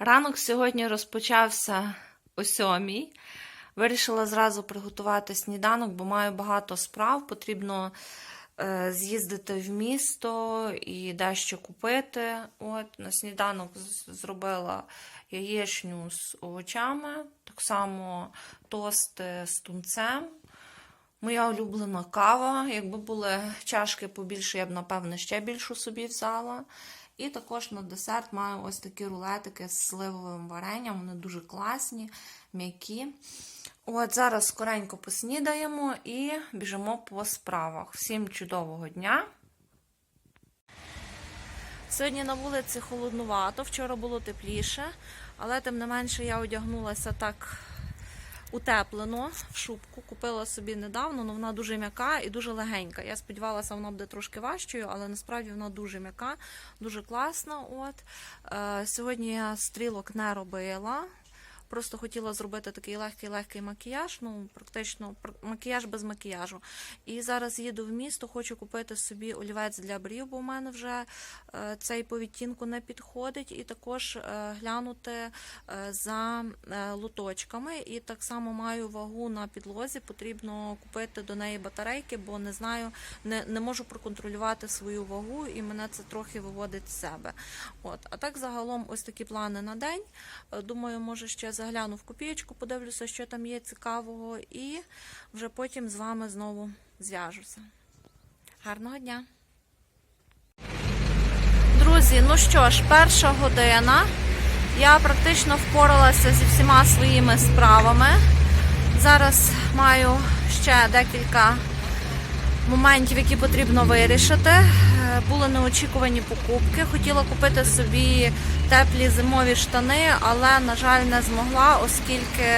Ранок сьогодні розпочався о сьомій. Вирішила зразу приготувати сніданок, бо маю багато справ. Потрібно е, з'їздити в місто і дещо купити. От на сніданок зробила яєчню з овочами, так само тости з тунцем. Моя улюблена кава. Якби були чашки побільше, я б, напевне, ще більшу собі взяла. І також на десерт маю ось такі рулетики з сливовим варенням. Вони дуже класні, м'які. От зараз скоренько поснідаємо і біжимо по справах. Всім чудового дня! Сьогодні на вулиці холоднувато, вчора було тепліше, але тим не менше я одягнулася так утеплено в шубку. Купила собі недавно, але вона дуже м'яка і дуже легенька. Я сподівалася, вона буде трошки важчою, але насправді вона дуже м'яка, дуже класна. От. Е, сьогодні я стрілок не робила. Просто хотіла зробити такий легкий-легкий макіяж, ну практично пр- макіяж без макіяжу. І зараз їду в місто, хочу купити собі олівець для брів, бо в мене вже е, цей по відтінку не підходить. І також е, глянути е, за лоточками. І так само маю вагу на підлозі. Потрібно купити до неї батарейки, бо не знаю, не, не можу проконтролювати свою вагу, і мене це трохи виводить з себе. От, а так загалом ось такі плани на день. Думаю, може ще загляну в копієчку, подивлюся, що там є цікавого, і вже потім з вами знову зв'яжуся. Гарного дня! Друзі, ну що ж, перша година. Я практично впоралася зі всіма своїми справами. Зараз маю ще декілька моментів, які потрібно вирішити. Е, Були неочікувані покупки. Хотіла купити собі теплі зимові штани, але, на жаль, не змогла, оскільки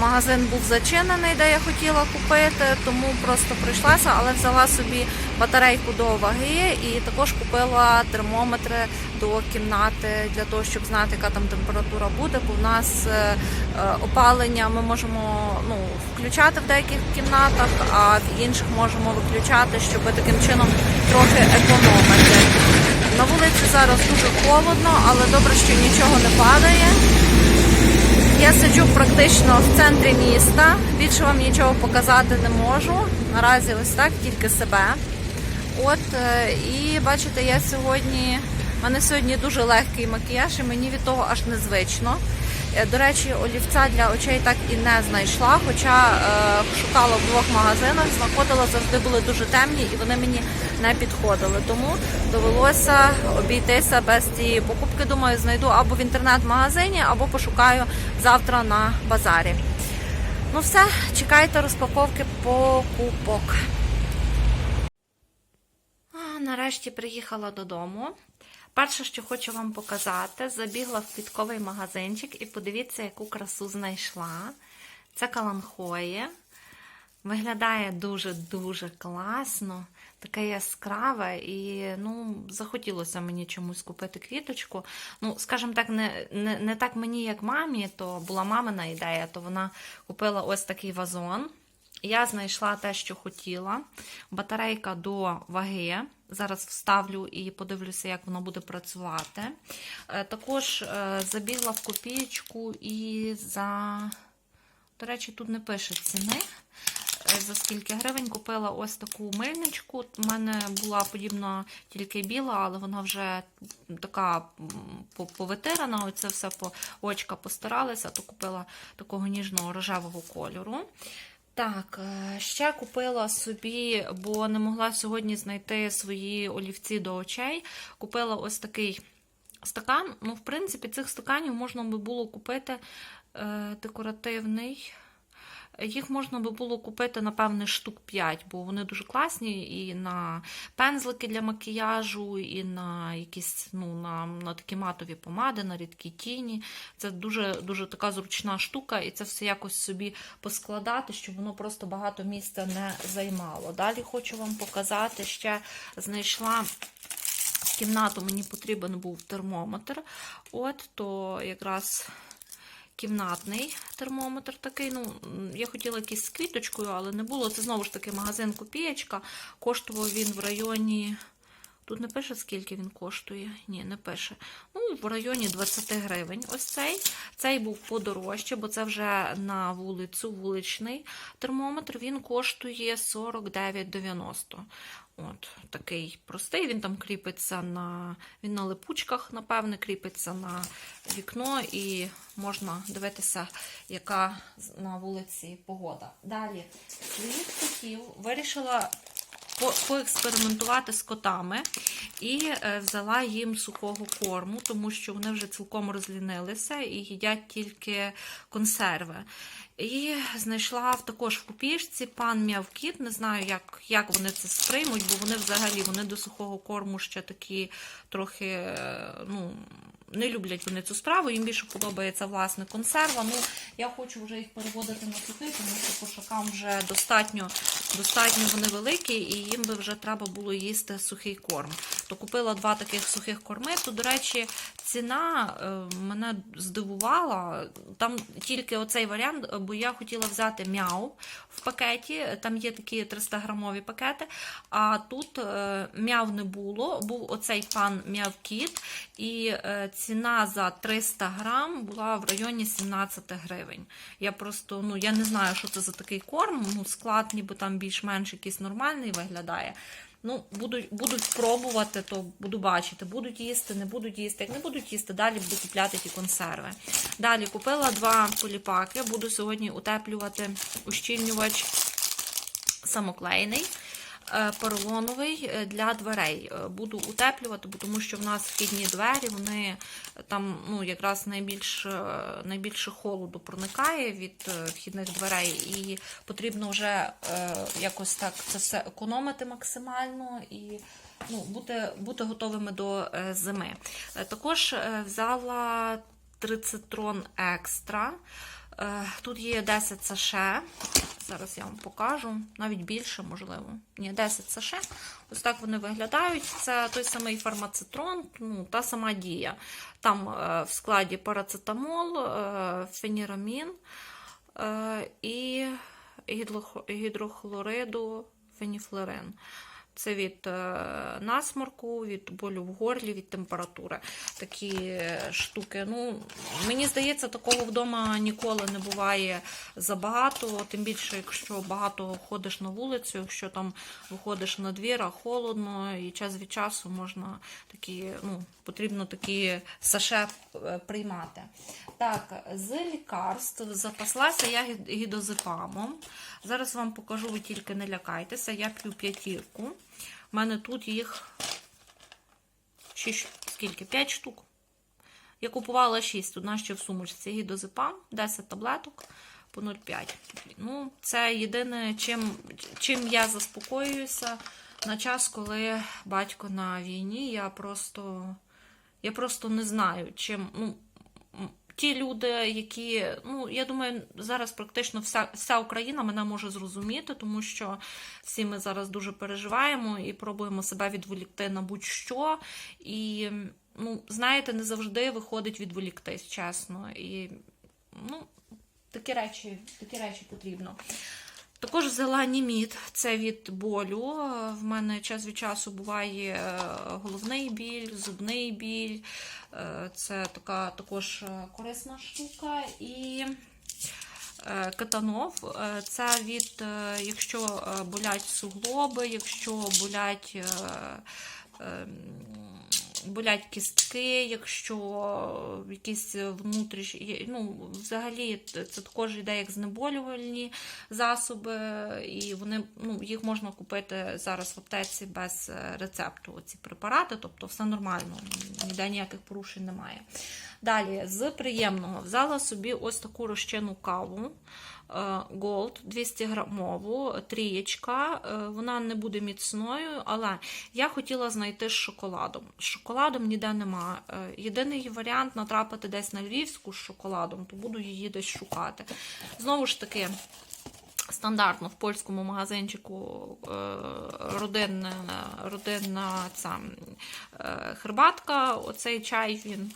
магазин був зачинений, де я хотіла купити, тому просто прийшлася, але взяла собі батарейку до ваги і також купила термометри до кімнати для того, щоб знати, яка там температура буде. Бо в нас е, е, опалення ми можемо ну, включати в деяких кімнатах, а в інших можемо виключати, щоб таким чином трохи економити. На вулиці зараз дуже холодно, але добре, що нічого не падає. Я сиджу практично в центрі міста. Більше вам нічого показати не можу. Наразі ось так, тільки себе. От е, і бачите, я сьогодні. У мене сьогодні дуже легкий макіяж, і мені від того аж незвично. Е, До речі, олівця для очей так і не знайшла, хоча е, шукала в двох магазинах, знаходила завжди були дуже темні і вони мені не підходили. Тому довелося обійтися без цієї покупки. Думаю, знайду або в інтернет-магазині, або пошукаю завтра на базарі. Ну все, чекайте розпаковки покупок. Нарешті приїхала додому. Перше, що хочу вам показати, забігла в квітковий магазинчик і подивіться, яку красу знайшла. Це каланхоє. Виглядає дуже-дуже класно, таке яскраве, і ну, захотілося мені чомусь купити квіточку. Ну, скажімо так, не, не, не так мені, як мамі, то була мамина ідея, то вона купила ось такий вазон. Я знайшла те, що хотіла. Батарейка до ваги. Зараз вставлю і подивлюся, як воно буде працювати. Е, Також е, забігла в копієчку і за. До речі, тут не пише ціни. Е, За скільки гривень купила ось таку мильничку. У мене була подібна тільки біла, але вона вже така повитирана. Оце все по очка постаралася, то купила такого ніжного рожевого кольору. Так, е, ще купила собі, бо не могла сьогодні знайти свої олівці до очей. Купила ось такий стакан. Ну, в принципі, цих стаканів можна би було купити е, декоративний. Їх можна би було купити, напевне, штук 5, бо вони дуже класні і на пензлики для макіяжу, і на якісь ну, на, на такі матові помади, на рідкі тіні. Це дуже, дуже така зручна штука, і це все якось собі поскладати, щоб воно просто багато місця не займало. Далі хочу вам показати, ще знайшла. В кімнату мені потрібен був термометр. От, то якраз кімнатний термометр такий. Ну, я хотіла якийсь з квіточкою, але не було. Це знову ж таки магазин Копієчка. Коштував він в районі Тут не пише, скільки він коштує. Ні, не пише. Ну, в районі 20 гривень. Ось цей. Цей був подорожче, бо це вже на вулицю, вуличний термометр. Він коштує 49,90. От, такий простий. Він там кріпиться на. Він на липучках, напевне, кріпиться на вікно, і можна дивитися, яка на вулиці погода. Далі, своїх котів вирішила по- поекспериментувати з котами і е, взяла їм сухого корму, тому що вони вже цілком розлінилися і їдять тільки консерви. І знайшла також в купішці пан м'явкіт. Не знаю, як, як вони це сприймуть, бо вони взагалі вони до сухого корму ще такі трохи е, ну, не люблять вони цю справу. Їм більше подобається власне консерва. Ну, я хочу вже їх переводити на сухий, тому що кошакам вже достатньо, достатньо вони великі, і їм би вже треба було їсти сухий корм. То купила два таких сухих корми. То, до речі, ціна е, мене здивувала. Там тільки оцей варіант, бо я хотіла взяти мяу в пакеті. Там є такі 300 грамові пакети. А тут е, мяв не було. Був оцей пан м'явкіт, і е, ціна за 300 грам була в районі 17 гривень. Я просто ну я не знаю, що це за такий корм. Ну, склад, ніби там більш-менш якийсь нормальний виглядає. Ну, будуть, будуть пробувати, то буду бачити. Будуть їсти, не будуть їсти. Як не будуть їсти, далі буду купляти ті консерви. Далі купила два поліпаки. Буду сьогодні утеплювати ущільнювач самоклейний. Е, Поролоновий е, для дверей Е, буду утеплювати, тому що в нас вхідні двері, вони там ну, якраз найбільш, найбільше холоду проникає від вхідних дверей, і потрібно вже якось так це все економити максимально і ну, бути, бути готовими до зими. Також взяла трицитрон екстра. Е, Тут є 10 саше. Зараз я вам покажу. Навіть більше, можливо. Ні, 10 саше. Ось так вони виглядають. Це той самий фармацитрон, ну, та сама дія. Там е, в складі парацетамол, е, фенірамін і гідрохлориду феніфлорин. Це від е, насморку, від болю в горлі, від температури. Такі е, штуки. Ну, мені здається, такого вдома ніколи не буває забагато. Тим більше, якщо багато ходиш на вулицю, якщо там виходиш на двір, а холодно, і час від часу можна такі, ну, потрібно такі саше е, приймати. Так, з лікарств запаслася я гі- гідозепамом. Зараз вам покажу, ви тільки не лякайтеся. Я п'ю п'ятірку. У мене тут їх шість, скільки? 5 штук. Я купувала 6, одна ще в сумочці гідозепам, 10 таблеток по 0,5. Ну, це єдине, чим, чим я заспокоююся на час, коли батько на війні. Я просто, я просто не знаю, чим. Ну, ті люди, які, ну, я думаю, зараз практично вся, вся Україна мене може зрозуміти, тому що всі ми зараз дуже переживаємо і пробуємо себе відволікти на будь-що. І, ну, знаєте, не завжди виходить відволіктись, чесно. І, ну, такі речі, такі речі потрібно. Також взяла німіт, це від болю. В мене час від часу буває е, головний біль, зубний біль. Е, Це така також е, корисна штука. І катанов це від, якщо болять суглоби, якщо болять. Болять кістки, якщо якісь внутрішні, ну, взагалі це також йде як знеболювальні засоби, і вони, ну, їх можна купити зараз в аптеці без е, рецепту, ці препарати, тобто все нормально, ніде ніяких порушень немає. Далі, з приємного, взяла собі ось таку розчинну каву. Е, Gold 200 грамову, трієчка. Е, Вона не буде міцною, але я хотіла знайти з шоколадом. З шоколадом ніде нема. Е, Єдиний варіант натрапити десь на львівську з шоколадом, то буду її десь шукати. Знову ж таки. Стандартно в польському магазинчику родинна, родинна ця, хербатка, оцей чай він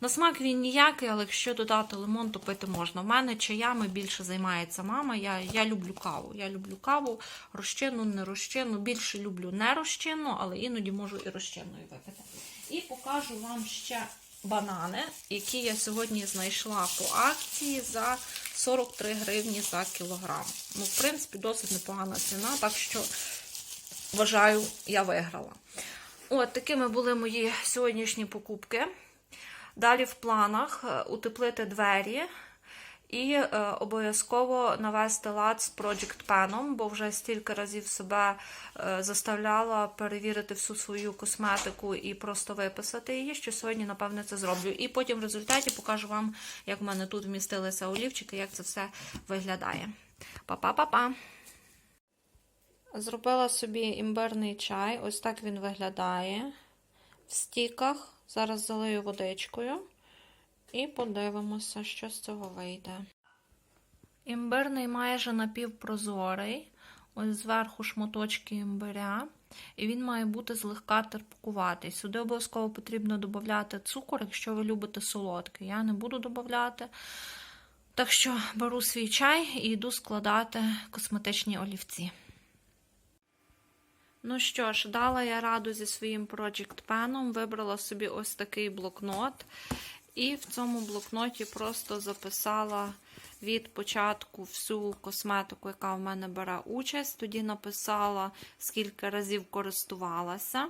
На смак він ніякий, але якщо додати лимон, то пити можна. У мене чаями більше займається мама. Я, я люблю каву. Я люблю каву, розчинну, не розчинну. Більше люблю не розчинну, але іноді можу і розчинною випити. І покажу вам ще банани, які я сьогодні знайшла по акції за 43 гривні за кілограм. Ну, в принципі, досить непогана ціна, так що вважаю, я виграла. От такими були мої сьогоднішні покупки. Далі в планах е, утеплити двері і е, обов'язково навести лад з Project Pen, бо вже стільки разів себе е, заставляла перевірити всю свою косметику і просто виписати її, що сьогодні, напевне, це зроблю. І потім в результаті покажу вам, як в мене тут вмістилися олівчики, як це все виглядає. Па-па-па-па! Зробила собі імбирний чай. Ось так він виглядає. В стіках. Зараз залию водичкою. І подивимося, що з цього вийде. Імбирний майже напівпрозорий. Ось зверху шматочки імбиря. І він має бути злегка терпкуватий. Сюди обов'язково потрібно додати цукор, якщо ви любите солодкий. Я не буду додати. Так що беру свій чай і йду складати косметичні олівці. Ну що ж, дала я раду зі своїм Project Pen, вибрала собі ось такий блокнот, і в цьому блокноті просто записала від початку всю косметику, яка в мене бере участь. Тоді написала, скільки разів користувалася.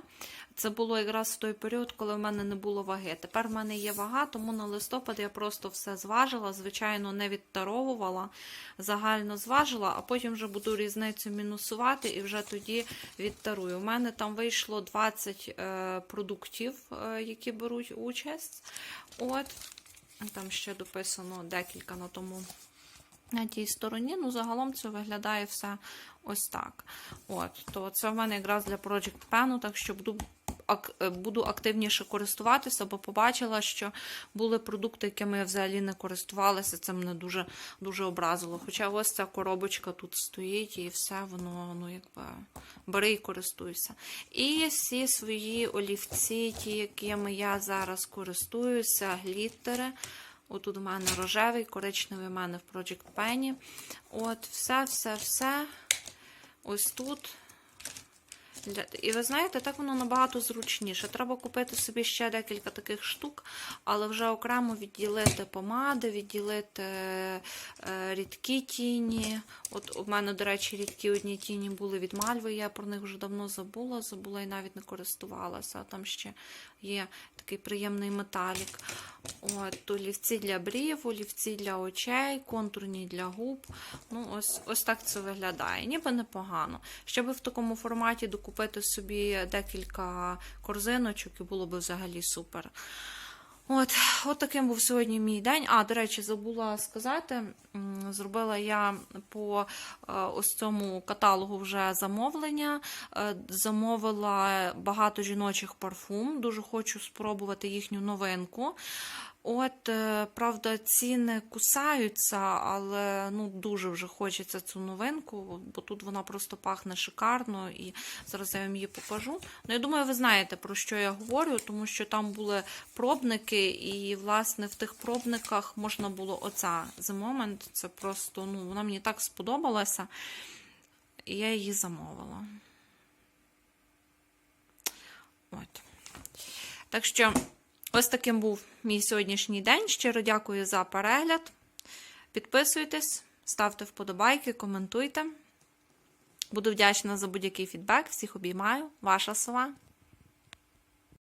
Це було якраз в той період, коли в мене не було ваги. Тепер в мене є вага, тому на листопад я просто все зважила. Звичайно, не відтаровувала, загально зважила, а потім вже буду різницю мінусувати і вже тоді відтарую. У мене там вийшло 20 е, продуктів, е, які беруть участь. От, там ще дописано декілька на тому. На тій стороні, ну загалом це виглядає все ось так. От, то це в мене якраз для Project Pen, так що ак- буду активніше користуватися, бо побачила, що були продукти, якими я взагалі не користувалася. Це мене дуже дуже образило. Хоча ось ця коробочка тут стоїть, і все воно ну якби бери і користуйся. І всі свої олівці, ті, якими я зараз користуюся, гліттери. Отут у мене рожевий, коричневий у мене в Project Penny. От, все, все, все. Ось тут. І ви знаєте, так воно набагато зручніше. Треба купити собі ще декілька таких штук, але вже окремо відділити помади, відділити е, рідкі тіні. От у мене, до речі, рідкі одні тіні були від мальви. Я про них вже давно забула, забула і навіть не користувалася. Там ще є такий приємний металік. От, олівці для брів, олівці для очей, контурні для губ. Ну, Ось ось так це виглядає. Ніби непогано. Щоб в такому форматі докупити собі декілька корзиночок, і було б взагалі супер. От, от таким був сьогодні мій день. А, до речі, забула сказати, зробила я по е, ось цьому каталогу вже замовлення. Е, Замовила багато жіночих парфум. Дуже хочу спробувати їхню новинку. От, е, правда, ціни кусаються, але ну, дуже вже хочеться цю новинку, бо тут вона просто пахне шикарно, і зараз я вам її покажу. Ну, я думаю, ви знаєте, про що я говорю, тому що там були пробники, і, власне, в тих пробниках можна було оця The Moment, це просто, ну, вона мені так сподобалася, і я її замовила. От. Так що. Ось таким був мій сьогоднішній день. Щиро дякую за перегляд. Підписуйтесь, ставте вподобайки, коментуйте. Буду вдячна за будь-який фідбек. Всіх обіймаю. Ваша сова.